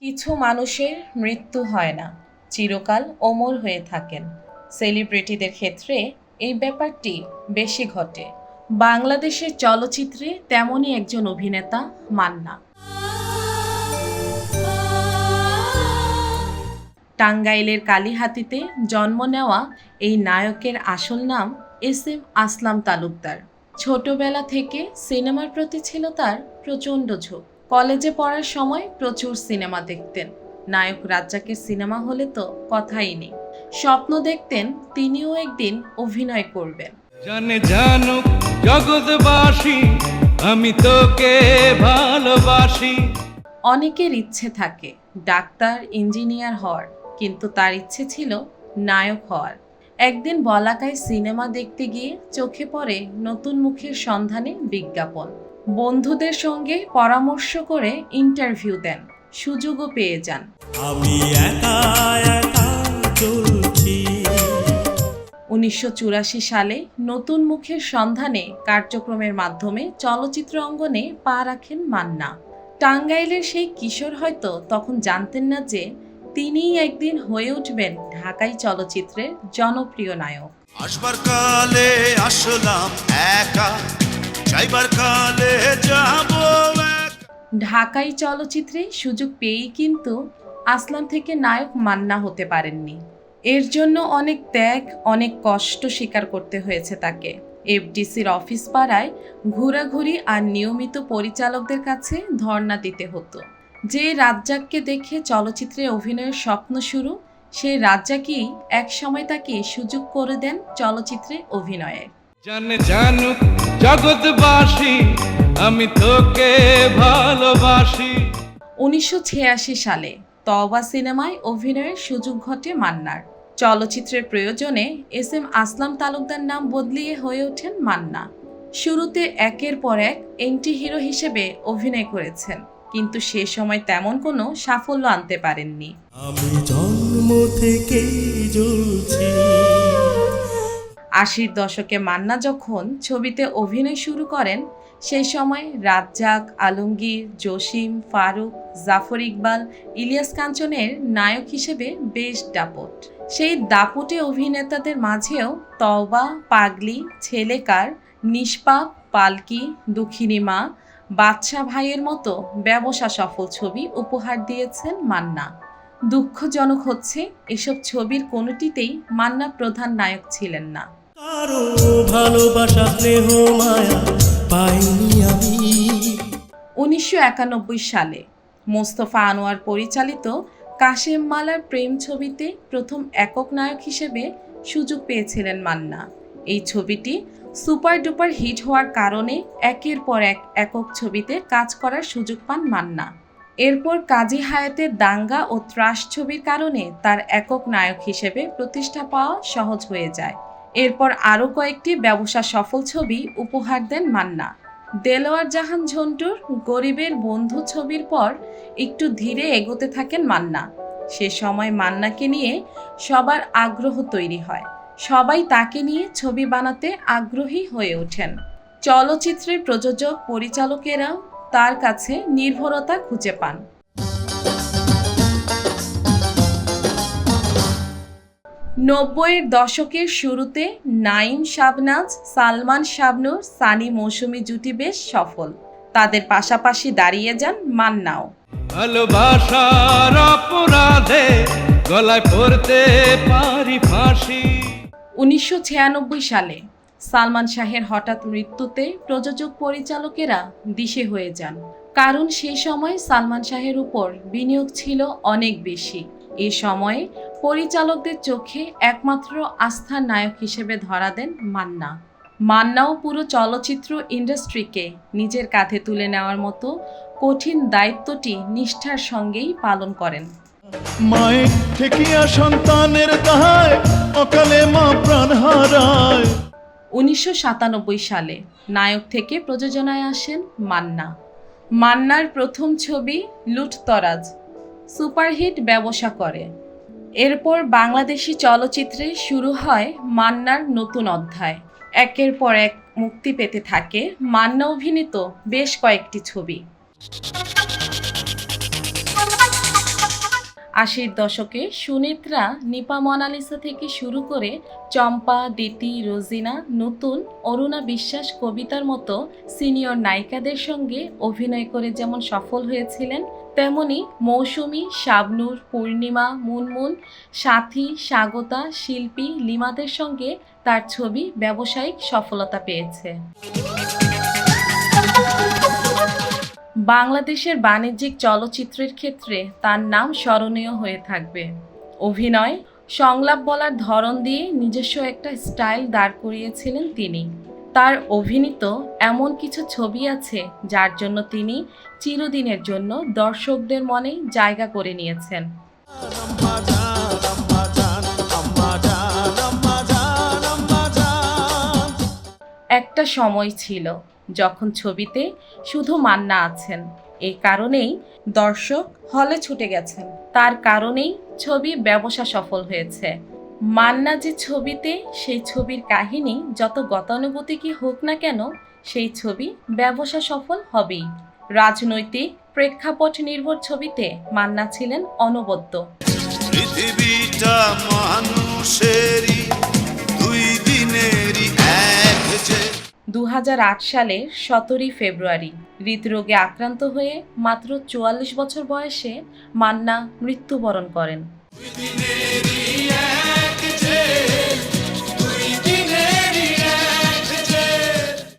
কিছু মানুষের মৃত্যু হয় না, চিরকাল অমর হয়ে থাকেন। সেলিব্রিটিদের ক্ষেত্রে এই ব্যাপারটি বেশি ঘটে। বাংলাদেশের চলচ্চিত্রে তেমনই একজন অভিনেতা মান্না। টাঙ্গাইলের কালীহাতিতে জন্ম নেওয়া এই নায়কের আসল নাম এস এম আসলাম তালুকদার। ছোটবেলা থেকে সিনেমার প্রতি ছিল তার প্রচণ্ড ঝোঁক। কলেজে পড়ার সময় প্রচুর সিনেমা দেখতেন। নায়ক রাজ্জাকের সিনেমা হলে তো কথাই নেই। স্বপ্ন দেখতেন তিনিও একদিন অভিনয় করবেন। জানে জানুক জগৎবাসী আমি তোকে ভালোবাসি। অনেকের ইচ্ছে থাকে ডাক্তার ইঞ্জিনিয়ার হওয়ার কিন্তু তার ইচ্ছে ছিল নায়ক হওয়ার। একদিন বলাকায় সিনেমা দেখতে গিয়ে চোখে পড়ে নতুন মুখের সন্ধানে বিজ্ঞাপন। বন্ধুদের সঙ্গে পরামর্শ করে ইন্টারভিউ দেন সুযোগও পেয়ে যান। উনিশশো সালে নতুন মুখের সন্ধানে কার্যক্রমের মাধ্যমে চলচ্চিত্র অঙ্গনে পা রাখেন মান্না। টাঙ্গাইলের সেই কিশোর হয়তো তখন জানতেন না যে তিনিই একদিন হয়ে উঠবেন ঢাকাই চলচ্চিত্রের জনপ্রিয় নায়ক। আসবার কালে আসলাম একা যাইবার কালে যাব ঢাকাই চলচ্চিত্রে সুযোগ পেয়েই কিন্তু আসলাম থেকে নায়ক মান্না হতে পারেননি। এর জন্য অনেক ত্যাগ অনেক কষ্ট স্বীকার করতে হয়েছে তাকে। এফডিসির অফিস পাড়ায় ঘোরাঘুরি আর নিয়মিত পরিচালকদের কাছে ধর্ণা দিতে হতো। যে রাজ্জাককে দেখে চলচ্চিত্রে অভিনয়ের স্বপ্ন শুরু সেই রাজ্জাকই এক সময় তাকে সুযোগ করে দেন চলচ্চিত্রে অভিনয়ের। জানে জানুক জগৎবাসী আমি তোকে ভালোবাসি। উনিশশো ছিয়াশি সালে তওবা সিনেমায় অভিনয়ের সুযোগ ঘটে মান্নার। চলচ্চিত্রের প্রয়োজনে এস এম আসলাম তালুকদার নাম বদলিয়ে হয়ে ওঠেন মান্না। শুরুতে একের পর এক এন্টি হিরো হিসেবে অভিনয় করেছেন। কিন্তু সে সময় তেমন কোনো সাফল্য আনতে পারেননি। আমি জন্ম থেকে জ্বলছি। আশির দশকে মান্না যখন ছবিতে অভিনয় শুরু করেন সেই সময় রাজ্জাক আলমগীর জসিম ফারুক জাফর ইকবাল ইলিয়াস কাঞ্চনের নায়ক হিসেবে বেশ দাপট। সেই দাপটে অভিনেতাদের মাঝেও তওবা পাগলি ছেলেকার নিষ্পাপ পালকি দুঃখিনী মা বাদশা ভাইয়ের মতো ব্যবসা সফল ছবি উপহার দিয়েছেন মান্না। দুঃখজনক হচ্ছে এসব ছবির কোনোটিতেই মান্না প্রধান নায়ক ছিলেন না। ভালোবাসা স্নেহ মায়া পাইনি আমি। উনিশশো একানব্বই সালে মোস্তফা আনোয়ার পরিচালিত কাশেম মালার প্রেম ছবিতে প্রথম একক নায়ক হিসেবে সুযোগ পেয়েছিলেন মান্না। এই ছবিটি সুপার ডুপার হিট হওয়ার কারণে একের পর এক একক ছবিতে কাজ করার সুযোগ পান মান্না। এরপর কাজী হায়াতের দাঙ্গা ও ত্রাস ছবির কারণে তার একক নায়ক হিসেবে প্রতিষ্ঠা পাওয়া সহজ হয়ে যায়। এরপর আরও কয়েকটি ব্যবসা সফল ছবি উপহার দেন মান্না। দেলোয়ার জাহান ঝন্টুর গরিবের বন্ধু ছবির পর একটু ধীরে এগোতে থাকেন মান্না। সে সময় মান্নাকে নিয়ে সবার আগ্রহ তৈরি হয়। সবাই তাকে নিয়ে ছবি বানাতে আগ্রহী হয়ে ওঠেন। চলচ্চিত্রের প্রযোজক, পরিচালকেরাও তার কাছে নির্ভরতা খুঁজে পান। নব্বইয়ের দশকের শুরুতে নাইম শাবনাজ, সালমান শাবনুর, সানি মৌসুমী জুটি বেশ সফল। তাদের পাশাপাশি দাঁড়িয়ে যান মান্নাও। ভালোবাসার অপরাধে গলায় পড়তে পারি ফাঁসি। উনিশশো ছিয়ানব্বই সালে সালমান শাহের হঠাৎ মৃত্যুতে প্রযোজক পরিচালকেরা দিশে হয়ে যান। কারণ সেই সময় সালমান শাহের উপর বিনিয়োগ ছিল অনেক বেশি। এ সময়ে পরিচালকদের চোখে একমাত্র আস্থার নায়ক হিসেবে ধরা দেন মান্না। মান্নাও পুরো চলচ্চিত্র ইন্ডাস্ট্রিকে নিজের কাঁধে তুলে নেওয়ার মতো কঠিন দায়িত্বটি নিষ্ঠার সঙ্গেই পালন করেন। মায়ের ঠেকিয়া সন্তানের দায় অকালে মা প্রাণ হারায়। উনিশশো সাতানব্বই সালে নায়ক থেকে প্রযোজনায় আসেন মান্না। মান্নার প্রথম ছবি লুটতরাজ সুপারহিট ব্যবসা করে। এরপর বাংলাদেশি চলচ্চিত্রে শুরু হয় মান্নার নতুন অধ্যায়। একের পর এক মুক্তি পেতে থাকে মান্না অভিনীত বেশ কয়েকটি ছবি। আশির দশকে সুনেত্রা নিপা মনালিসা থেকে শুরু করে চম্পা, দিতি, রোজিনা, নতুন, অরুণা বিশ্বাস কবিতার মতো সিনিয়র নায়িকাদের সঙ্গে অভিনয় করে যেমন সফল হয়েছিলেন, তেমনি মৌসুমী, শাবনূর, পূর্ণিমা, মুনমুন, সাথী, স্বাগতা, শিল্পী লিমাদের সঙ্গে তার ছবি ব্যবসায়িক সফলতা পেয়েছে। বাংলাদেশের বাণিজ্যিক চলচ্চিত্রের ক্ষেত্রে তার নাম স্মরণীয় হয়ে থাকবে। অভিনয়, সংলাপ বলার ধরন দিয়ে নিজস্ব একটা স্টাইল দাঁড় করিয়েছিলেন তিনি। তার অভিনীত এমন কিছু ছবি আছে যার জন্য তিনি চিরদিনের জন্য দর্শকদের মনে জায়গা করে নিয়েছেন। সময় ছিল যখন ছবিতে শুধু মান্না আছেন। এই কারণেই দর্শক হলে ছুটে গেছেন। তার কারণেই ছবি ব্যবসা সফল হয়েছে। মান্না যে ছবিতে, সেই ছবির কাহিনী যত গতানুগতিকই হোক না কেন, সেই ছবি ব্যবসা সফল হবেই। রাজনৈতিক প্রেক্ষাপট নির্ভর ছবিতে মান্না ছিলেন অনবদ্য। মানুষেরই, দুই দিনেরই এক দু হাজার আট সালের সতেরোই ফেব্রুয়ারি। হৃদরোগে আক্রান্ত হয়ে মাত্র চুয়াল্লিশ বছর বয়সে মান্না মৃত্যুবরণ করেন।